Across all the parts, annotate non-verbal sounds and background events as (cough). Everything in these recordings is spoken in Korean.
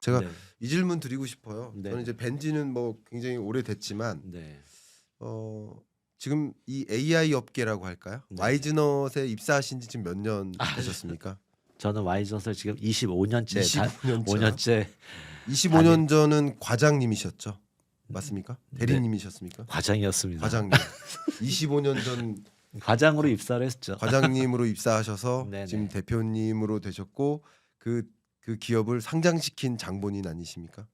제가 네. 이 질문 드리고 싶어요. 네. 저는 이제 벤지는 뭐 굉장히 오래됐지만 네. 어 지금 이 AI 업계라고 할까요? 네. 와이즈넛에 입사하신 지 지금 몇 년 되셨습니까? (laughs) 저는 와이젓을 지금 25년째 25년 차. 5년째 25년 전은 과장님이셨죠. 맞습니까? 네. 대리님이셨습니까? 과장이었습니다. 과장님. (laughs) 25년 전 과장으로 입사를 했죠. 과장님으로 입사하셔서 네네. (laughs) 지금 대표님으로 되셨고 그 그 기업을 상장시킨 장본인 아니십니까?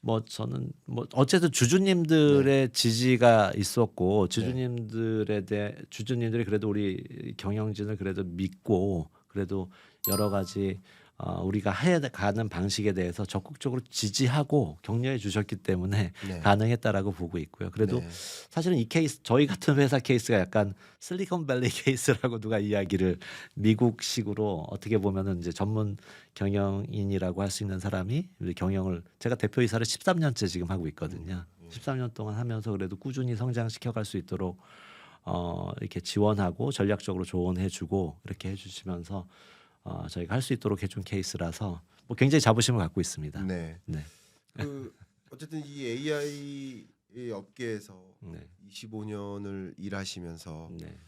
뭐 저는 뭐 어쨌든 주주님들의 네. 지지가 있었고 주주님들에 대해 주주님들이 그래도 우리 경영진을 그래도 믿고 그래도 여러 가지 어, 우리가 해 가는 방식에 대해서 적극적으로 지지하고 격려해 주셨기 때문에 네. 가능했다라고 보고 있고요. 그래도 네. 사실은 이 케이스 저희 같은 회사 케이스가 약간 실리콘밸리 (laughs) 케이스라고 누가 이야기를 미국식으로 어떻게 보면은 이제 전문 경영인이라고 할 수 있는 사람이 경영을 제가 대표이사를 13년째 지금 하고 있거든요. 13년 동안 하면서 그래도 꾸준히 성장시켜 갈 수 있도록 어 이렇게 지원하고 전략적으로 조언해주고 이렇게 해주시면서 어 저희가 할 수 있도록 해준 케이스라서 뭐 굉장히 자부심을 갖고 있습니다. 네. 네. 그 어쨌든 이 AI 업계에서 네. 25년을 일하시면서 네.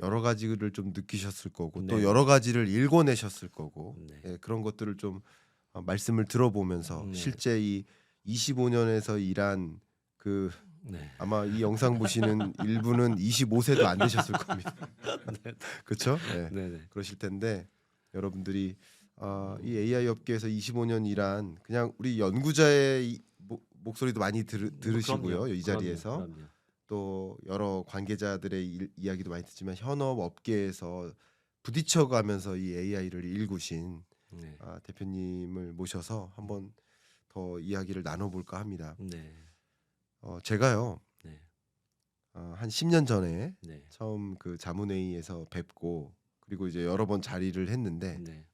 여러 가지를 좀 느끼셨을 거고 또 네. 여러 가지를 읽어내셨을 거고 네. 예, 그런 것들을 좀 어, 말씀을 들어보면서 네. 실제 이 25년에서 일한 그 네. 아마 이 영상 보시는 일부는 25세도 안 되셨을 겁니다. 그렇죠? (laughs) 네. 네. 네. 그러실 텐데 여러분들이 어, 이 AI 업계에서 25년 일한 그냥 우리 연구자의 이, 모, 목소리도 많이 들, 들으시고요 뭐 그럼요. 이 자리에서 그럼요. 그럼요. 또 여러 관계자들의 일, 이야기도 많이 듣지만 현업 업계에서 부딪혀가면서 이 AI를 일구신 네. 아, 대표님을 모셔서 한번 더 이야기를 나눠볼까 합니다. 네. 어, 제가요 네. 어, 한 10년 전에 네. 처음 그 자문회의에서 뵙고 그리고 이제 여러 번 자리를 했는데 네.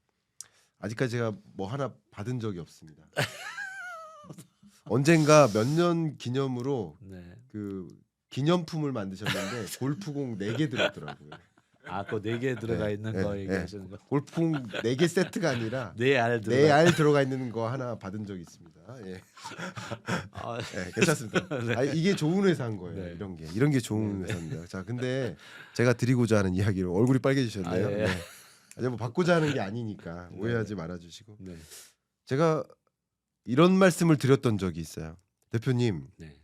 아직까지 제가 뭐 하나 받은 적이 없습니다. (laughs) 언젠가 몇 년 기념으로 네. 그 기념품을 만드셨는데 (laughs) 골프공 4개 들었더라고요. 아, 그 네 개 들어가 네, 있는 네, 거 네. 얘기하시는 거. 골프공 4개 세트가 아니라 (laughs) 네알 들어가. 네 알 들어가 있는 거 하나 받은 적이 있습니다. 예, 아, 예, 괜찮습니다. (laughs) 아, 이게 좋은 회사인 거예요. 네. 이런 게 이런 게 좋은 네, 네. 회사입니다. 자, 근데 (laughs) 제가 드리고자 하는 이야기를 얼굴이 빨개지셨네요. 아, 예. 네. 아니 뭐 받고자 하는 게 아니니까 네, 오해하지 말아주시고 네. 제가 이런 말씀을 드렸던 적이 있어요. 대표님, 네.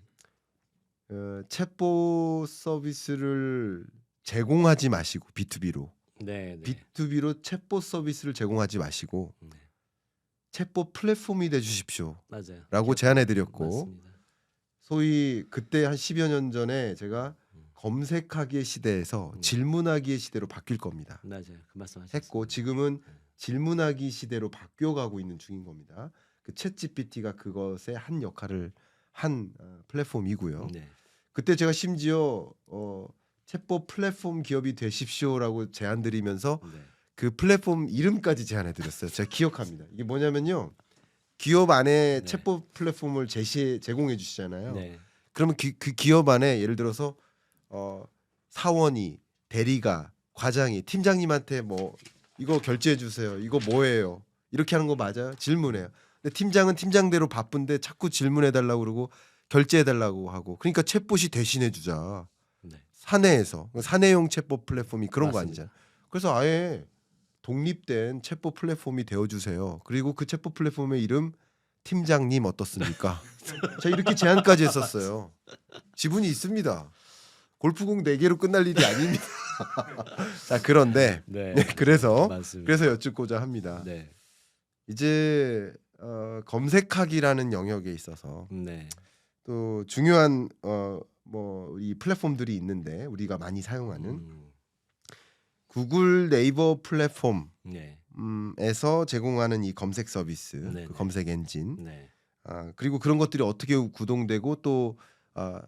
어, 챗봇 서비스를 제공하지 마시고 B2B로 네. 네. B2B로 챗봇 서비스를 제공하지 마시고 네. 챗봇 플랫폼이 돼 주십시오라고 맞아요. 제안해 드렸고 맞습니다. 소위 그때 한 10여 년 전에 제가 음. 검색하기의 시대에서 음. 질문하기의 시대로 바뀔 겁니다. 맞아요. 그 말씀하셨습니다. 했고 지금은 네. 질문하기 시대로 바뀌어 가고 있는 중인 겁니다. 그 챗GPT가 그것의 한 역할을 한 어, 플랫폼이고요. 네. 그때 제가 심지어 어, 챗봇 플랫폼 기업이 되십시오라고 제안드리면서 네. 그 플랫폼 이름까지 제안해드렸어요. 제가 기억합니다. 이게 뭐냐면요, 기업 안에 네. 챗봇 플랫폼을 제시 제공해 주시잖아요. 네. 그러면 기- 그 기업 안에 예를 들어서 어, 사원이 대리가 과장이 팀장님한테 뭐 이거 결제해 주세요. 이거 뭐예요? 이렇게 하는 거 맞아요? 질문해요. 근데 팀장은 팀장대로 바쁜데 자꾸 질문해 달라고 그러고 결제해 달라고 하고 그러니까 챗봇이 대신해 주자. 네. 사내에서 사내용 챗봇 플랫폼이 그런 거 맞습니다. 아니잖아요. 그래서 아예 독립된 챗봇 플랫폼이 되어 주세요. 그리고 그 챗봇 플랫폼의 이름 팀장님 어떻습니까? (laughs) 제가 이렇게 제안까지 했었어요. 지분이 있습니다. 골프공 4개로 끝날 일이 아닙니다. (laughs) 자, 그런데 네. 네, 그래서 맞습니다. 그래서 여쭙고자 합니다. 네. 이제 어, 검색하기라는 영역에 있어서 네. 또 중요한 어, 뭐 이 플랫폼들이 있는데 우리가 많이 사용하는 음, 구글 네이버 플랫폼 네. 에서 제공하는 이 검색 서비스, 네네. 그 검색 엔진, 네. 아, 그리고 그런 것들이 어떻게 구동되고 또 아,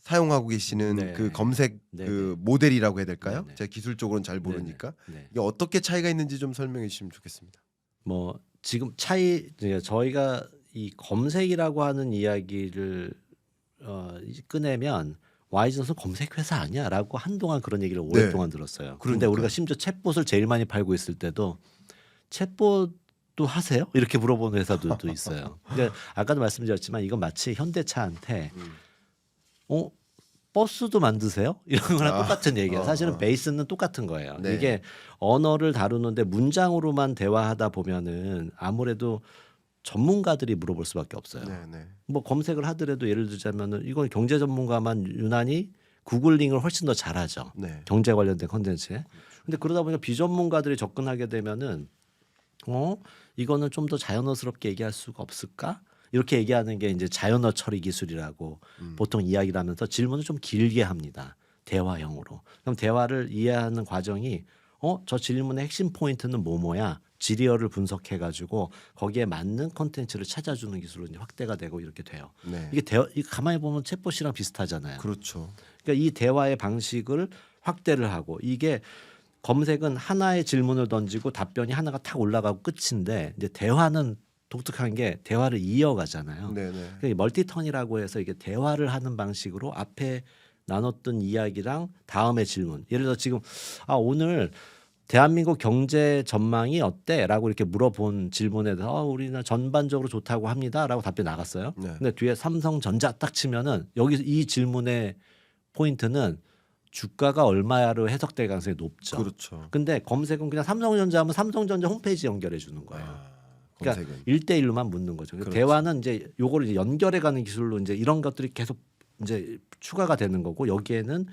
사용하고 계시는 네. 그 검색 네네. 그 모델이라고 해야 될까요? 네 네. 제가 기술적으로는 잘 모르니까 네. 이게 어떻게 차이가 있는지 좀 설명해 주시면 좋겠습니다. 뭐 지금 차이 저희가 이 검색이라고 하는 이야기를 어 이제 꺼내면 와이즈는 검색 회사 아니야라고 한동안 그런 얘기를 오랫동안 들었어요. 그런데 네. 그러니까요. 우리가 심지어 챗봇을 제일 많이 팔고 있을 때도 챗봇 또 하세요? 이렇게 물어보는 회사들도 있어요. 그러니까 아까도 말씀드렸지만 이건 마치 현대차한테 음. 어 버스도 만드세요? 이런 거랑 아, 똑같은 얘기예요. 어, 사실은 어. 베이스는 똑같은 거예요. 네. 이게 언어를 다루는데 문장으로만 대화하다 보면은 아무래도 전문가들이 물어볼 수밖에 없어요. 네, 네. 뭐 검색을 하더라도 예를 들자면은 이건 경제 전문가만 유난히 구글링을 훨씬 더 잘하죠. 네. 경제 관련된 컨텐츠에. 근데 그러다 보니까 비전문가들이 접근하게 되면은 어 이거는 좀 더 자연어스럽게 얘기할 수가 없을까? 이렇게 얘기하는 게 이제 자연어 처리 기술이라고 음. 보통 이야기를 하면서 질문을 좀 길게 합니다. 대화형으로. 그럼 대화를 이해하는 과정이 어 저 질문의 핵심 포인트는 뭐뭐야? 지리어를 분석해 가지고 거기에 맞는 컨텐츠를 찾아주는 기술로 이제 확대가 되고 이렇게 돼요. 네. 이게 대화 이 가만히 보면 챗봇이랑 비슷하잖아요. 그렇죠. 그러니까 이 대화의 방식을 확대를 하고 이게 검색은 하나의 질문을 던지고 답변이 하나가 탁 올라가고 끝인데 이제 대화는 독특한 게 대화를 이어가잖아요. 네, 네. 그러니까 멀티턴이라고 해서 이게 대화를 하는 방식으로 앞에 나눴던 이야기랑 다음의 질문. 예를 들어 지금 아 오늘 대한민국 경제 전망이 어때?라고 이렇게 물어본 질문에 대해서 어, 우리는 전반적으로 좋다고 합니다 라고 답변 나갔어요. 네. 근데 뒤에 삼성전자 딱 치면은 여기 이 질문의 포인트는 주가가 얼마야로 해석될 가능성이 높죠. 그렇죠. 근데 검색은 그냥 삼성전자 하면 삼성전자 홈페이지 연결해 주는 거예요. 아, 그러니까. 일대일로만 묻는 거죠. 그렇죠. 대화는 이제 요거를 이제 연결해 가는 기술로 이제 이런 것들이 계속 이제 추가가 되는 거고 여기에는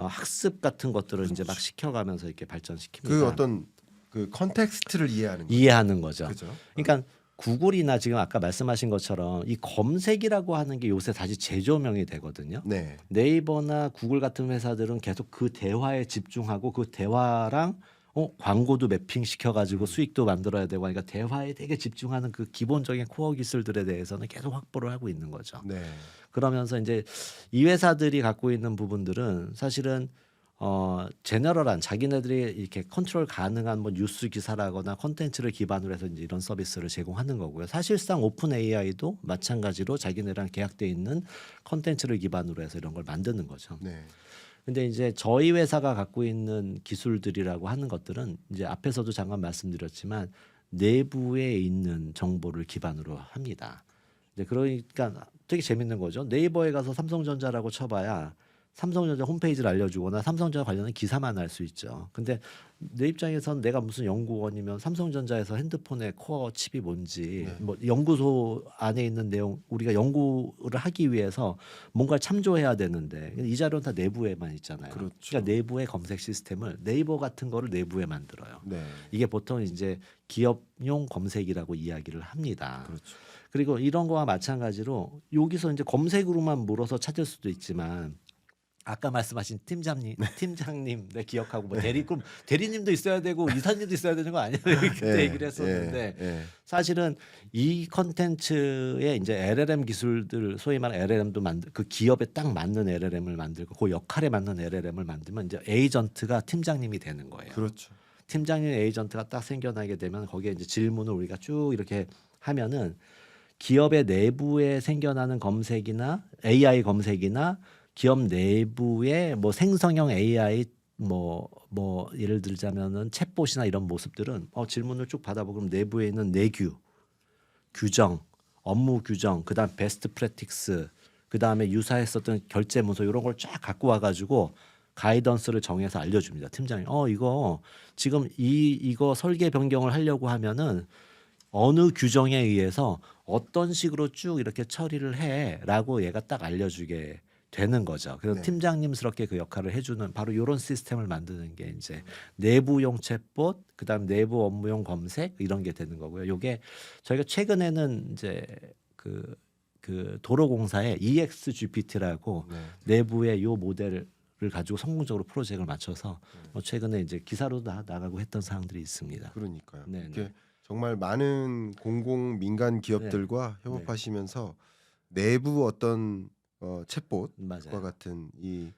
어, 학습 같은 것들을 이제 막 시켜가면서 이렇게 발전시킵니다. 그 어떤 그 컨텍스트를 이해하는 거. 이해하는 거죠. 그죠? 그러니까 구글이나 지금 아까 말씀하신 것처럼 이 검색이라고 하는 게 요새 다시 재조명이 되거든요. 네. 네이버나 구글 같은 회사들은 계속 그 대화에 집중하고 그 대화랑 어, 광고도 매핑 시켜가지고 수익도 만들어야 되고 하니까 대화에 되게 집중하는 그 기본적인 코어 기술들에 대해서는 계속 확보를 하고 있는 거죠. 네. 그러면서 이제 이 회사들이 갖고 있는 부분들은 사실은 어 제너럴한 자기네들이 이렇게 컨트롤 가능한 뭐 뉴스 기사라거나 컨텐츠를 기반으로 해서 이제 이런 서비스를 제공하는 거고요. 사실상 오픈 AI도 마찬가지로 자기네랑 계약돼 있는 컨텐츠를 기반으로 해서 이런 걸 만드는 거죠. 네. 근데 이제 저희 회사가 갖고 있는 기술들이라고 하는 것들은 이제 앞에서도 잠깐 말씀드렸지만 내부에 있는 정보를 기반으로 합니다. 이제 그러니까 되게 재밌는 거죠. 네이버에 가서 삼성전자라고 쳐봐야 삼성전자 홈페이지를 알려주거나 삼성전자 관련된 기사만 알 수 있죠. 근데 내 입장에선 내가 무슨 연구원이면 삼성전자에서 핸드폰의 코어 칩이 뭔지 네. 뭐 연구소 안에 있는 내용 우리가 연구를 하기 위해서 뭔가를 참조해야 되는데 이 자료는 다 내부에만 있잖아요. 그렇죠. 그러니까 내부의 검색 시스템을 네이버 같은 거를 내부에 만들어요. 네. 이게 보통 이제 기업용 검색이라고 이야기를 합니다. 그렇죠. 그리고 이런 거와 마찬가지로 여기서 이제 검색으로만 물어서 찾을 수도 있지만 아까 말씀하신 팀장님, 팀장님, 내 기억하고 뭐 대리 그럼 대리님도 있어야 되고 이사님도 있어야 되는 거 아니야? 그때 예, 얘기를 했었는데 예, 예. 사실은 이 컨텐츠의 이제 LLM 기술들 소위 말하는 LLM도 만들 그 기업에 딱 맞는 LLM을 만들고 그 역할에 맞는 LLM을 만들면 이제 에이전트가 팀장님이 되는 거예요. 그렇죠. 팀장님 에이전트가 딱 생겨나게 되면 거기에 이제 질문을 우리가 쭉 이렇게 하면은 기업의 내부에 생겨나는 검색이나 AI 검색이나 기업 내부의 뭐 생성형 AI 뭐뭐 예를 들자면은 챗봇이나 이런 모습들은 어 질문을 쭉 받아보고 그럼 내부에 있는 내규 규정 업무 규정 그다음 베스트 프랙틱스 그다음에 유사했었던 결제 문서 이런 걸 쫙 갖고 와 가지고 가이던스를 정해서 알려줍니다 팀장이 어 이거 지금 이 이거 설계 변경을 하려고 하면은 어느 규정에 의해서 어떤 식으로 쭉 이렇게 처리를 해라고 얘가 딱 알려주게 되는 거죠. 그래서 네. 팀장님스럽게 그 역할을 해주는 바로 이런 시스템을 만드는 게 이제 내부용 챗봇, 그다음 내부 업무용 검색 이런 게 되는 거고요. 요게 저희가 최근에는 이제 그, 그 도로공사의 EXGPT라고 네. 내부의 요 모델을 가지고 성공적으로 프로젝트를 맞춰서 뭐 최근에 이제 기사로 다 나가고 했던 사항들이 있습니다. 그러니까요. 네, 네. 정말 많은 공공 민간 기업들과 네. 협업하시면서 내부 어떤 어, 챗봇과. 같은 이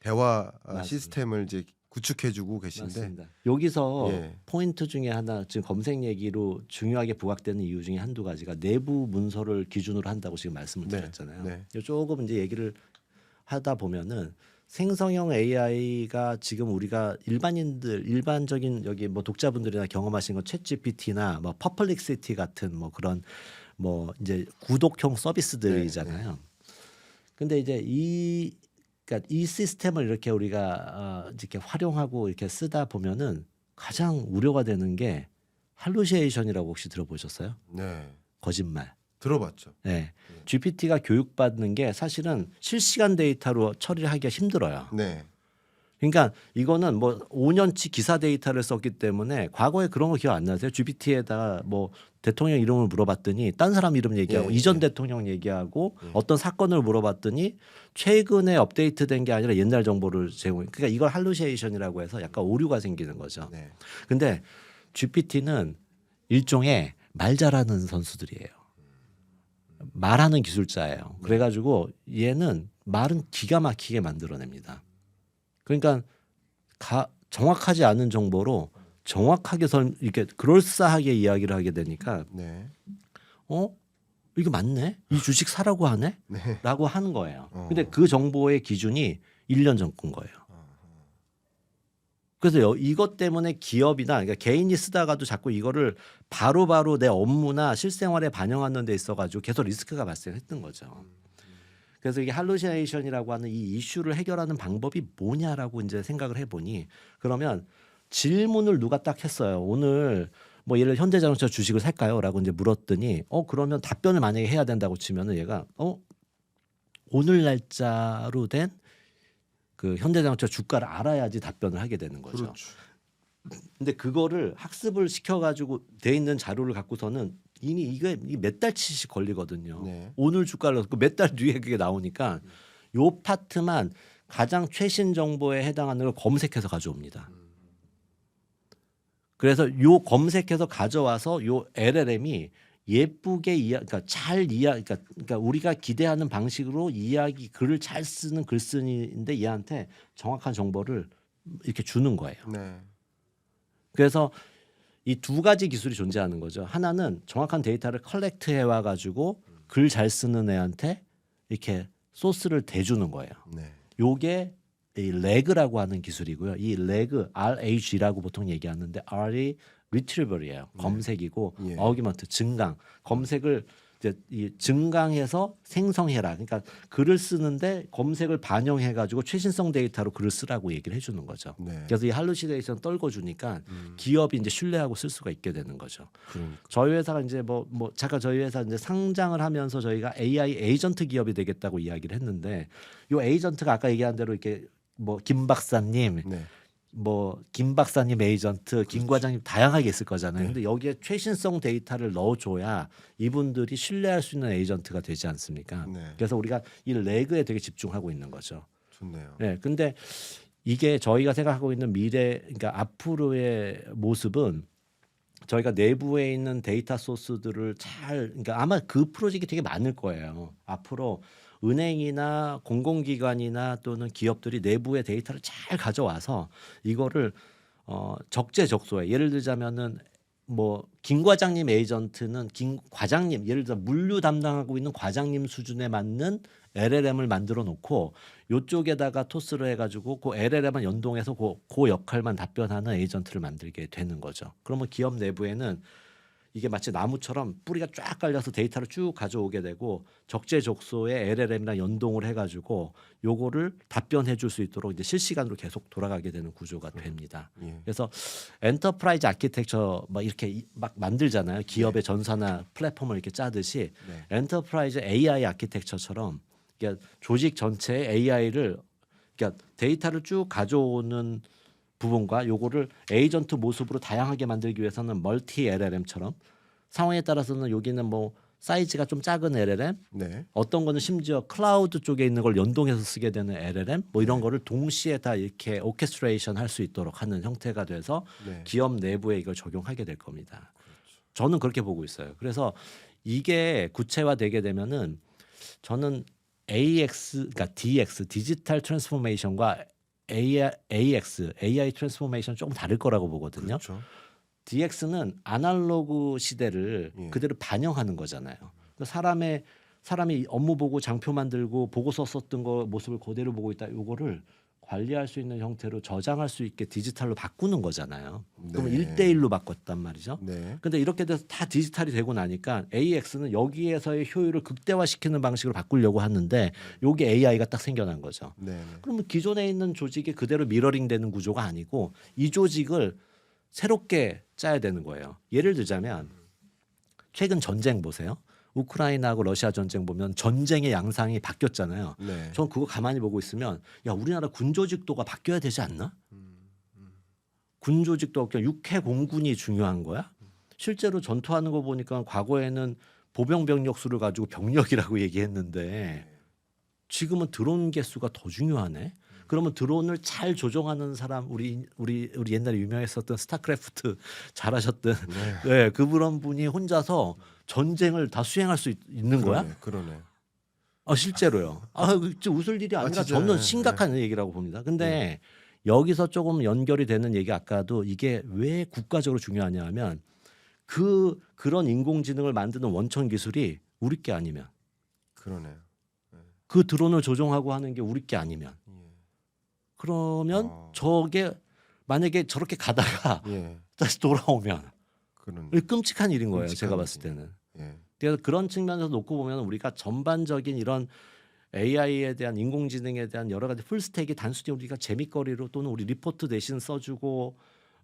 대화 아, 맞습니다. 시스템을 이제 구축해주고 계신데 맞습니다. 여기서 예. 포인트 중에 하나 지금 검색 얘기로 중요하게 부각되는 이유 중에 한두 가지가 내부 문서를 기준으로 한다고 지금 말씀을 네, 드렸잖아요. 네. 조금 이제 얘기를 하다 보면은 생성형 AI가 지금 우리가 일반인들 일반적인 여기 뭐 독자분들이나 경험하신 거 챗GPT나 뭐 퍼플릭시티 같은 뭐 그런 뭐 이제 구독형 서비스들이잖아요. 근데 이제 이 그러니까 이 시스템을 이렇게 우리가 어, 이렇게 활용하고 이렇게 쓰다 보면은 가장 우려가 되는 게 할루시에이션이라고 혹시 들어보셨어요? 네. 거짓말. 들어봤죠. 네. GPT가 교육받는 게 사실은 실시간 데이터로 처리를 하기가 힘들어요. 네. 그러니까 이거는 뭐 5년치 기사 데이터를 썼기 때문에 과거에 그런 거 기억 안 나세요? GPT에다가 뭐 대통령 이름을 물어봤더니 딴 사람 이름 얘기하고 예, 이전 예. 대통령 얘기하고 예. 어떤 사건을 물어봤더니 최근에 업데이트된 게 아니라 옛날 정보를 제공. 그러니까 이걸 할루시에이션이라고 해서 약간 오류가 생기는 거죠. 네. 근데 GPT는 일종의 말 잘하는 선수들이에요. 말하는 기술자예요. 그래가지고 얘는 말은 기가 막히게 만들어냅니다. 그러니까 가, 정확하지 않은 정보로 정확하게 설 이렇게 그럴싸하게 이야기를 하게 되니까 네. 어 이거 맞네 이 주식 사라고 하네 네. 라고 하는 거예요. 어. 근데 그 정보의 기준이 1년 전 건 거예요. 그래서 여- 이것 때문에 기업이나 그러니까 개인이 쓰다가도 자꾸 이거를 바로 바로 내 업무나 실생활에 반영하는 데 있어가지고 계속 리스크가 발생했던 거죠. 그래서 이게 할루시네이션이라고 하는 이 이슈를 해결하는 방법이 뭐냐라고 이제 생각을 해보니 그러면 질문을 누가 딱 했어요. 오늘 뭐 예를 현대자동차 주식을 살까요?라고 이제 물었더니 어 그러면 답변을 만약에 해야 된다고 치면은 얘가 어 오늘 날짜로 된 그 현대자동차 주가를 알아야지 답변을 하게 되는 거죠. 그렇죠. 근데 그거를 학습을 시켜가지고 돼 있는 자료를 갖고서는 이미 이게 몇 달치씩 걸리거든요. 네. 오늘 주가를 몇달 뒤에 그게 나오니까 요 파트만 가장 최신 정보에 해당하는 걸 검색해서 가져옵니다. 그래서 요 검색해서 가져와서 요 LLM이 예쁘게 이야, 그러니까 잘 이야, 그러니까, 그러니까 우리가 기대하는 방식으로 이야기 글을 잘 쓰는 글쓴이인데 얘한테 정확한 정보를 이렇게 주는 거예요. 네. 그래서 이 두 가지 기술이 존재하는 거죠. 하나는 정확한 데이터를 컬렉트 해 와 가지고 글 잘 쓰는 애한테 이렇게 소스를 대주는 거예요. 네. 요게 이 레그라고 하는 기술이고요. 이 레그 RAG라고 보통 얘기하는데 R이 retrieval이에요. 검색이고 예. 어기먼트 증강. 검색을 이제 이 증강해서 생성해라. 그러니까 글을 쓰는데 검색을 반영해 가지고 최신성 데이터로 글을 쓰라고 얘기를 해 주는 거죠. 네. 그래서 이 할루시네이션 떨궈 주니까 음. 기업이 이제 신뢰하고 쓸 수가 있게 되는 거죠. 그러니까. 저희 회사가 이제 뭐뭐 잠깐 저희 회사 이제 상장을 하면서 저희가 AI 에이전트 기업이 되겠다고 이야기를 했는데 요 에이전트가 아까 얘기한 대로 이렇게 뭐 김 박사님 네. 뭐 김 박사님 에이전트 김 과장님 다양하게 있을 거잖아요. 네. 근데 여기에 최신성 데이터를 넣어줘야 이분들이 신뢰할 수 있는 에이전트가 되지 않습니까? 네. 그래서 우리가 이 레그에 되게 집중하고 있는 거죠. 좋네요. 네, 근데 이게 저희가 생각하고 있는 미래, 그러니까 앞으로의 모습은 저희가 내부에 있는 데이터 소스들을 잘, 그러니까 아마 그 프로젝트 되게 많을 거예요. 앞으로 은행이나 공공기관이나 또는 기업들이 내부의 데이터를 잘 가져와서 이거를 어, 적재적소에 예를 들자면은 뭐 김 과장님 에이전트는 김 과장님 예를 들어 물류 담당하고 있는 과장님 수준에 맞는 LLM을 만들어 놓고 요쪽에다가 토스를 해가지고 그 LLM만 연동해서 그, 그 역할만 답변하는 에이전트를 만들게 되는 거죠. 그러면 기업 내부에는 이게 마치 나무처럼 뿌리가 쫙 깔려서 데이터를 쭉 가져오게 되고 적재적소에 LLM이랑 연동을 해가지고 요거를 답변해 줄 수 있도록 이제 실시간으로 계속 돌아가게 되는 구조가 됩니다. 예. 그래서 엔터프라이즈 아키텍처 막 이렇게 이- 막 만들잖아요. 기업의 전사나 플랫폼을 이렇게 짜듯이 네. 엔터프라이즈 AI 아키텍처처럼 그러니까 조직 전체의 AI를 그러니까 데이터를 쭉 가져오는 부분과 요거를 에이전트 모습으로 다양하게 만들기 위해서는 멀티 LLM처럼 상황에 따라서는 여기는 뭐 사이즈가 좀 작은 LLM, 네. 어떤 거는 심지어 클라우드 쪽에 있는 걸 연동해서 쓰게 되는 LLM, 뭐 이런 거를 동시에 다 이렇게 오케스트레이션 할 수 있도록 하는 형태가 돼서 네. 기업 내부에 이걸 적용하게 될 겁니다. 저는 그렇게 보고 있어요. 그래서 이게 구체화되게 되면은 저는 AX, 그러니까 DX, 디지털 트랜스포메이션과 AI, AX, AI 트랜스포메이션 조금 다를 거라고 보거든요. 그렇죠. DX는 아날로그 시대를 예. 그대로 반영하는 거잖아요. 그 사람의 사람이 업무 보고 장표 만들고 보고서 썼던 거 모습을 그대로 보고 있다. 요거를 관리할 수 있는 형태로 저장할 수 있게 디지털로 바꾸는 거잖아요. 그러면 네. 일대일로 바꿨단 말이죠. 네. 근데 이렇게 돼서 다 디지털이 되고 나니까 AX는 여기에서의 효율을 극대화시키는 방식으로 바꾸려고 하는데 요게 AI가 딱 생겨난 거죠. 네. 네. 그러면 기존에 있는 조직이 그대로 미러링 되는 구조가 아니고 이 조직을 새롭게 짜야 되는 거예요. 예를 들자면 최근 전쟁 보세요. 우크라이나하고 러시아 전쟁 보면 전쟁의 양상이 바뀌었잖아요. 네. 전 그거 가만히 보고 있으면 야 우리나라 군 조직도가 바뀌어야 되지 않나? 군 조직도 그냥 육해 공군이 중요한 거야? 실제로 전투하는 거 보니까 과거에는 보병 병력 수를 가지고 병력이라고 (laughs) 얘기했는데 지금은 드론 개수가 더 중요하네. 그러면 드론을 잘 조종하는 사람 우리 우리 우리 옛날에 유명했었던 스타크래프트 잘하셨던 네. (laughs) 네, 그런 분이 혼자서 전쟁을 다 수행할 수 있, 는 거야? 그러네. 아 실제로요. 아 그, 저 웃을 일이 아니라 진짜요? 저는 네. 심각한 얘기라고 봅니다. 근데 여기서 조금 연결이 되는 얘기 아까도 이게 왜 국가적으로 중요하냐면 그 그런 인공지능을 만드는 원천 기술이 우리 게 아니면 그러네요. 그 드론을 조종하고 하는 게 우리 게 아니면 예. 그러면 어. 저게 만약에 저렇게 가다가 예. (laughs) 다시 돌아오면 그런. 끔찍한 일인 거예요. 끔찍한 제가 봤을. 때는. 예. 그래서 그런 측면에서 놓고 보면 우리가 전반적인 이런 AI에 대한 인공지능에 대한 여러 가지 풀스택이 단순히 우리가 재미거리로 또는 우리 리포트 대신 써주고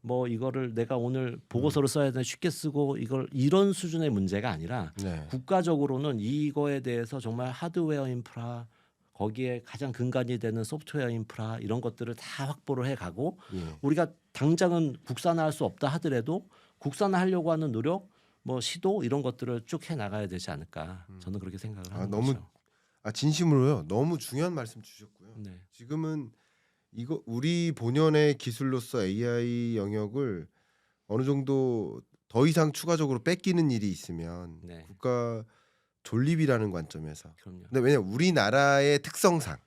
뭐 이거를 내가 오늘 보고서를 써야 되나 쉽게 쓰고 이걸 이런 수준의 문제가 아니라 네. 국가적으로는 이거에 대해서 정말 하드웨어 인프라 거기에 가장 근간이 되는 소프트웨어 인프라 이런 것들을 다 확보를 해가고 예. 우리가 당장은 국산화할 수 없다 하더라도 국산화하려고 하는 노력, 뭐 시도 이런 것들을 쭉 해 나가야 되지 않을까 저는 그렇게 생각을 아, 하는 너무 거죠. 아 진심으로요. 너무 중요한 말씀 주셨고요. 네, 지금은 이거 우리 본연의 기술로서 AI 영역을 어느 정도 더 이상 추가적으로 뺏기는 일이 있으면 네, 국가 존립이라는 관점에서. 그럼요. 근데 왜냐 면 우리나라의 특성상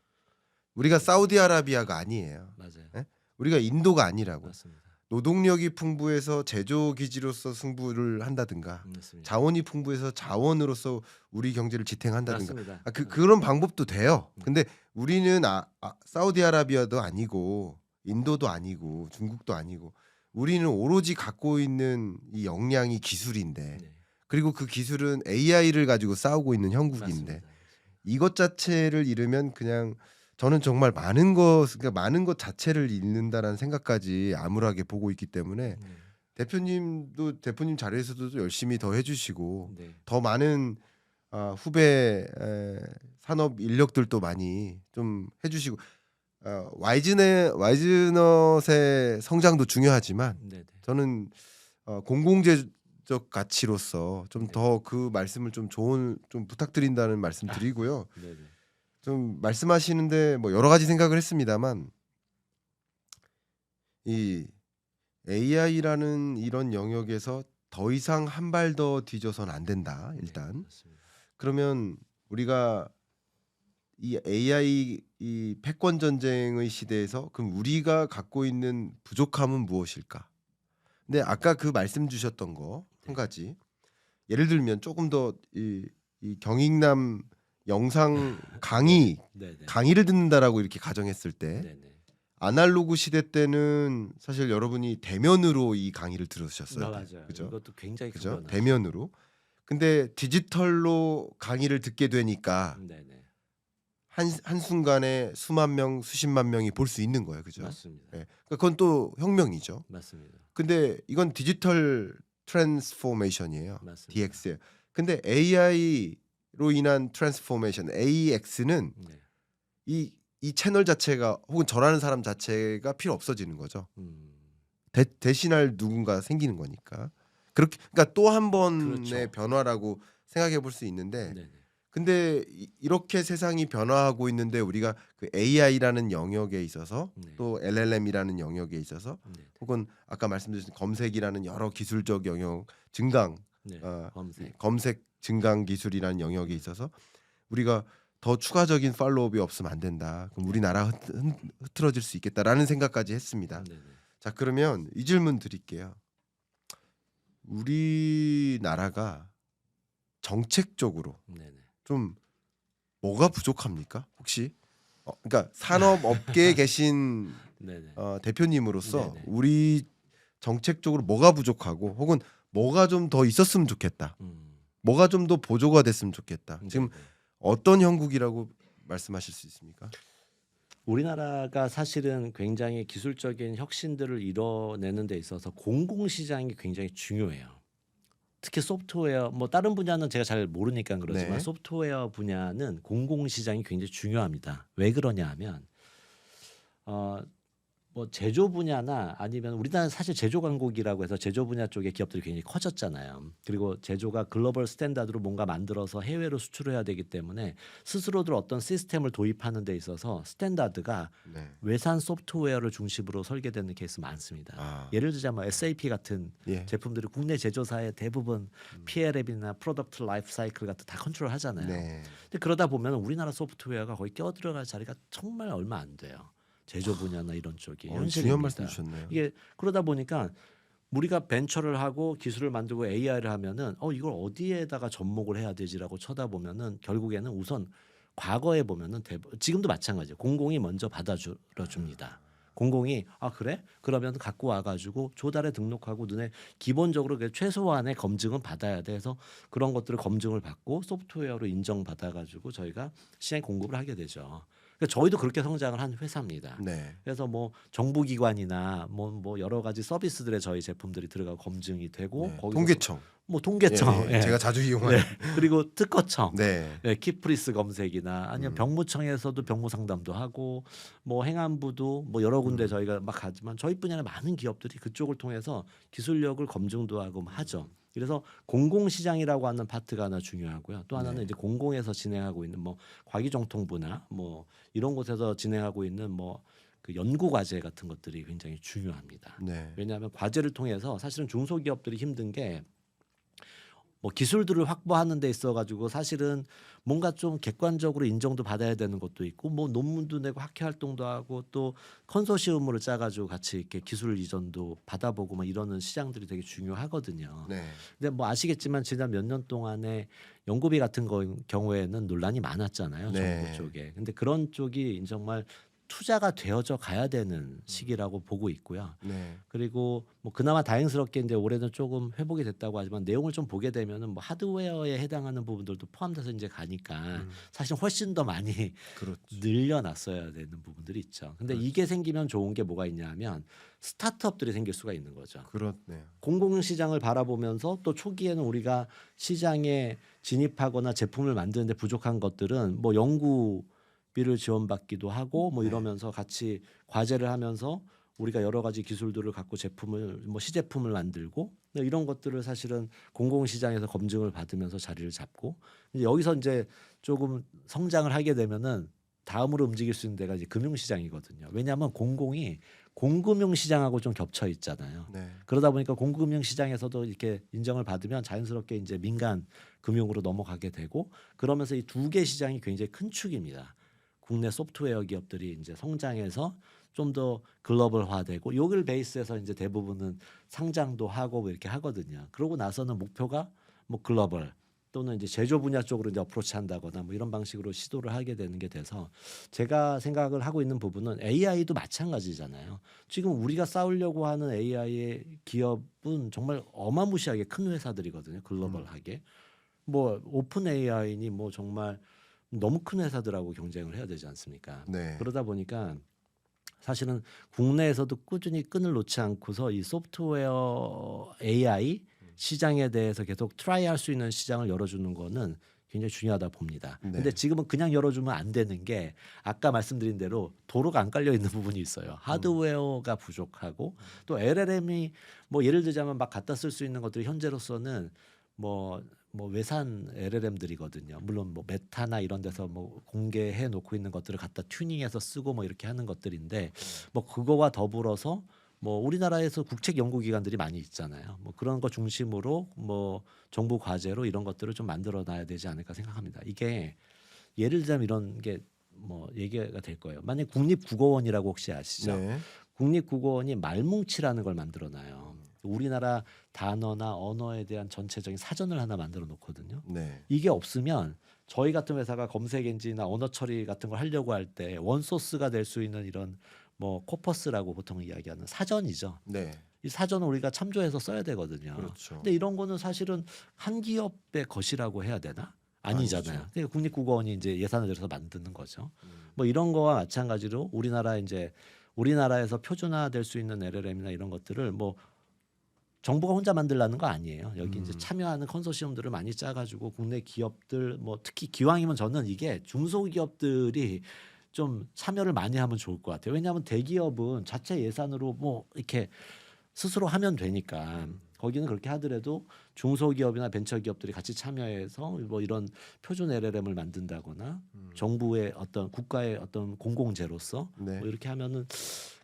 우리가 사우디아라비아가 아니에요. 맞아요. 네? 우리가 인도가 아니라고. 맞습니다. 노동력이 풍부해서 제조 기지로서 승부를 한다든가 맞습니다. 자원이 풍부해서 자원으로서 우리 경제를 지탱한다든가. 아, 그 그런 방법도 돼요. 음. 근데 우리는 아, 아, 사우디아라비아도 아니고 인도도 아니고 중국도 아니고 우리는 오로지 갖고 있는 이 역량이 기술인데 네, 그리고 그 기술은 AI를 가지고 싸우고 있는 형국인데 맞습니다. 이것 자체를 잃으면 그냥 저는 정말 많은 것 그러니까 많은 것 자체를 잃는다라는 생각까지 암울하게 보고 있기 때문에 네, 대표님도 대표님 자리에서도 열심히 더 해주시고 네, 더 많은 아, 후배 에, 산업 인력들도 많이 좀 해주시고 어, 와이즈네 와이즈넛의 성장도 중요하지만 네, 네. 저는 어, 공공재적 가치로서 좀 네. 더그 말씀을 좀 좋은 좀 부탁드린다는 말씀 드리고요. 네, 네. 좀 말씀하시는데 뭐 여러 가지 생각을 했습니다만 이 AI라는 이런 영역에서 더 이상 한 발 더 뒤져선 안 된다. 일단 네. 그러면 우리가 이 AI 이 패권 전쟁의 시대에서 그럼 우리가 갖고 있는 부족함은 무엇일까? 근데 아까 그 말씀 주셨던 거한 네. 가지 예를 들면 조금 더이 이 경익남 영상 강의 네, 네. 강의를 듣는다라고 이렇게 가정했을 때 네, 네. 아날로그 시대 때는 사실 여러분이 대면으로 이 강의를 들으셨어요. 아, 맞아요. 그죠? 이것도 굉장히 큰 그죠? 대면으로. 근데 디지털로 강의를 듣게 되니까 네, 네. 한, 한 순간에 수만 명, 수십만 명이 볼 수 있는 거예요. 그죠? 맞습니다. 예. 그러니까 그건 또 혁명이죠. 맞습니다. 근데 이건 디지털 트랜스포메이션이에요. 맞습니다. DX예요. 근데 AI 로 인한 트랜스포메이션, AX는 네. 이, 이 채널 자체가 혹은 저라는 사람 자체가 필요 없어지는 거죠. 음. 대, 대신할 누군가 생기는 거니까. 그렇게 그러니까 또 한 번의 그렇죠. 변화라고 생각해 볼 수 있는데 네, 네. 근데 이- 이렇게 세상이 변화하고 있는데 우리가 그 AI라는 영역에 있어서 네. 또 LLM이라는 영역에 있어서 네, 혹은 아까 말씀드린 검색이라는 여러 기술적 영역 증강 네. 어, 검색. 검색 증강 기술이라는 영역에 있어서 우리가 더 추가적인 팔로업이 없으면 안 된다. 그럼 우리나라 흐, 흐트러질 수 있겠다라는 생각까지 했습니다. 네, 네. 자 그러면 이 질문 드릴게요. 우리나라가 정책적으로 네, 네. 좀 뭐가 부족합니까? 혹시? 어, 그러니까 산업 업계에 (laughs) 계신 네네. 어, 대표님으로서 네네. 우리 정책적으로 뭐가 부족하고 혹은 뭐가 좀 더 있었으면 좋겠다. 음. 뭐가 좀 더 보조가 됐으면 좋겠다. 지금 네네. 어떤 형국이라고 말씀하실 수 있습니까? 우리나라가 사실은 굉장히 기술적인 혁신들을 이뤄내는 데 있어서 공공 시장이 굉장히 중요해요. 특히 소프트웨어 뭐 다른 분야는 제가 잘 모르니까 그러지만 네. 소프트웨어 분야는 공공 시장이 굉장히 중요합니다. 왜 그러냐 하면 어 뭐 제조 분야나 아니면 우리나라는 사실 제조 강국이라고 해서 제조 분야 쪽의 기업들이 굉장히 커졌잖아요. 그리고 제조가 글로벌 스탠다드로 뭔가 만들어서 해외로 수출해야 되기 때문에 스스로들 어떤 시스템을 도입하는 데 있어서 스탠다드가 네. 외산 소프트웨어를 중심으로 설계되는 케이스 많습니다. 아, 예를 들자면 SAP 같은 예. 제품들이 국내 제조사의 대부분 PLM이나 프로덕트 라이프 사이클 같은 다 컨트롤 하잖아요. 네. 근데 그러다 보면 우리나라 소프트웨어가 거의 껴들어갈 자리가 정말 얼마 안 돼요. 제조 분야나 이런 쪽이 어, 중요한 말씀. 주셨네요. 이게 그러다 보니까 우리가 벤처를 하고 기술을 만들고 AI를 하면은 어 이걸 어디에다가 접목을 해야 되지라고 쳐다보면은 결국에는 우선 과거에 보면은 대부, 지금도 마찬가지예요. 공공이 먼저 받아줘 줍니다. 공공이 아 그래? 그러면 갖고 와가지고 조달에 등록하고 눈에 기본적으로 그 최소한의 검증은 받아야 돼서 그런 것들을 검증을 받고 소프트웨어로 인정받아가지고 저희가 시장 공급을 하게 되죠. 그러니까 저희도 그렇게 성장을 한 회사입니다. 네. 그래서 뭐 정부기관이나 뭐, 뭐 여러 가지 서비스들에 저희 제품들이 들어가 검증이 되고 네. 통계청. 뭐 통계청 예, 예. 예. 제가 자주 이용하는. 네. 그리고 특허청 네. 예, 키프리스 검색이나 아니면 음. 병무청에서도 병무 상담도 하고 뭐 행안부도 뭐 여러 군데 음. 저희가 막 하지만 저희 분야의 많은 기업들이 그쪽을 통해서 기술력을 검증도 하고 뭐 하죠. 그래서 공공시장이라고 하는 파트가 하나 중요하고요. 또 하나는 네. 이제 공공에서 진행하고 있는 뭐 과기정통부나 뭐 이런 곳에서 진행하고 있는 뭐 그 연구 과제 같은 것들이 굉장히 중요합니다. 네. 왜냐하면 과제를 통해서 사실은 중소기업들이 힘든 게 뭐 기술들을 확보하는 데 있어 가지고 사실은 뭔가 좀 객관적으로 인정도 받아야 되는 것도 있고 뭐 논문도 내고 학회 활동도 하고 또 컨소시엄으로 짜 가지고 같이 이렇게 기술 이전도 받아보고 막 이러는 시장들이 되게 중요하거든요. 네. 근데 뭐 아시겠지만 지난 몇 년 동안에 연구비 같은 거 경우에는 논란이 많았잖아요. 네. 정부 쪽에. 근데 그런 쪽이 정말 투자가 되어져 가야 되는 시기라고 보고 있고요. 네. 그리고 뭐 그나마 다행스럽게 이제 올해는 조금 회복이 됐다고 하지만 내용을 좀 보게 되면은 뭐 하드웨어에 해당하는 부분들도 포함돼서 이제 가니까 음. 사실 훨씬 더 많이 그렇죠. 늘려놨어야 되는 부분들이 있죠. 근데 그렇죠. 이게 생기면 좋은 게 뭐가 있냐면 스타트업들이 생길 수가 있는 거죠. 그렇네요. 공공 시장을 바라보면서 또 초기에는 우리가 시장에 진입하거나 제품을 만드는데 부족한 것들은 뭐 연구 비를 지원받기도 하고 뭐 네. 이러면서 같이 과제를 하면서 우리가 여러 가지 기술들을 갖고 제품을 뭐 시제품을 만들고 네, 이런 것들을 사실은 공공시장에서 검증을 받으면서 자리를 잡고 이제 여기서 이제 조금 성장을 하게 되면은 다음으로 움직일 수 있는 데가 이제 금융시장이거든요. 왜냐하면 공공이 공금융 시장하고 좀 겹쳐 있잖아요. 네. 그러다 보니까 공금융 시장에서도 이렇게 인정을 받으면 자연스럽게 이제 민간 금융으로 넘어가게 되고 그러면서 이 두 개 시장이 굉장히 큰 축입니다. 국내 소프트웨어 기업들이 이제 성장해서 좀 더 글로벌화되고 요걸 베이스에서 이제 대부분은 상장도 하고 뭐 이렇게 하거든요. 그러고 나서는 목표가 뭐 글로벌 또는 이제 제조 분야 쪽으로 이제 어프로치 한다거나 뭐 이런 방식으로 시도를 하게 되는 게 돼서 제가 생각을 하고 있는 부분은 AI도 마찬가지잖아요. 지금 우리가 싸우려고 하는 AI의 기업은 정말 어마무시하게 큰 회사들이거든요. 글로벌하게. 뭐 오픈 AI니 뭐 정말 너무 큰 회사들하고 경쟁을 해야 되지 않습니까? 네. 그러다 보니까 사실은 국내에서도 꾸준히 끈을 놓지 않고서 이 소프트웨어 AI 시장에 대해서 계속 트라이할 수 있는 시장을 열어주는 거는 굉장히 중요하다 봅니다. 네. 근데 지금은 그냥 열어주면 안 되는 게 아까 말씀드린 대로 도로가 안 깔려 있는 부분이 있어요. 하드웨어가 부족하고 또 LLM이 뭐 예를 들자면 막 갖다 쓸 수 있는 것들이 현재로서는 뭐, 뭐 외산 LLM들이거든요. 물론 뭐 메타나 이런 데서 뭐 공개해 놓고 있는 것들을 갖다 튜닝해서 쓰고 뭐 이렇게 하는 것들인데 뭐 그거와 더불어서 뭐 우리나라에서 국책 연구기관들이 많이 있잖아요. 뭐 그런 거 중심으로 뭐 정부 과제로 이런 것들을 좀 만들어 놔야 되지 않을까 생각합니다. 이게 예를 들자면 이런 게 뭐 얘기가 될 거예요. 만약 국립국어원이라고 혹시 아시죠? 네. 국립국어원이 말뭉치라는 걸 만들어 놔요. 우리나라 단어나 언어에 대한 전체적인 사전을 하나 만들어 놓거든요. 네. 이게 없으면 저희 같은 회사가 검색 엔진이나 언어 처리 같은 걸 하려고 할 때 원소스가 될 수 있는 이런 뭐 코퍼스라고 보통 이야기하는 사전이죠. 네. 이 사전을 우리가 참조해서 써야 되거든요. 그렇죠. 근데 이런 거는 사실은 한 기업의 것이라고 해야 되나? 아니잖아요. 아니죠. 그러니까 국립국어원이 이제 예산을 들여서 만드는 거죠. 음. 뭐 이런 거와 마찬가지로 우리나라 이제 우리나라에서 표준화될 수 있는 LLM이나 이런 것들을 뭐 정부가 혼자 만들라는 거 아니에요. 여기 이제 음. 참여하는 컨소시엄들을 많이 짜가지고 국내 기업들 뭐 특히 기왕이면 저는 이게 중소기업들이 좀 참여를 많이 하면 좋을 것 같아요. 왜냐하면 대기업은 자체 예산으로 뭐 이렇게 스스로 하면 되니까 거기는 그렇게 하더라도 중소기업이나 벤처기업들이 같이 참여해서 뭐 이런 표준 LLM을 만든다거나 음. 정부의 어떤 국가의 어떤 공공재로서 네. 뭐 이렇게 하면은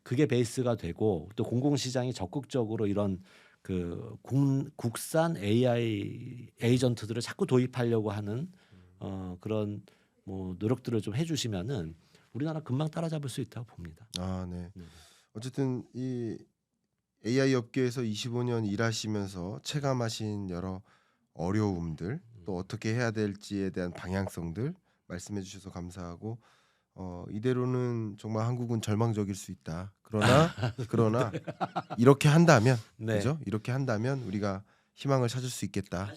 그게 베이스가 되고 또 공공시장이 적극적으로 이런 그 국, 국산 AI 에이전트들을 자꾸 도입하려고 하는 어 그런 뭐 노력들을 좀 해주시면은 우리나라 금방 따라잡을 수 있다고 봅니다. 아, 네. 네. 어쨌든 이 AI 업계에서 25년 일하시면서 체감하신 여러 어려움들 또 어떻게 해야 될지에 대한 방향성들 말씀해 주셔서 감사하고 어, 이대로는 정말 한국은 절망적일 수 있다. 그러나 (laughs) 그러나 이렇게 한다면 네. 그죠? 이렇게 한다면 우리가 희망을 찾을 수 있겠다.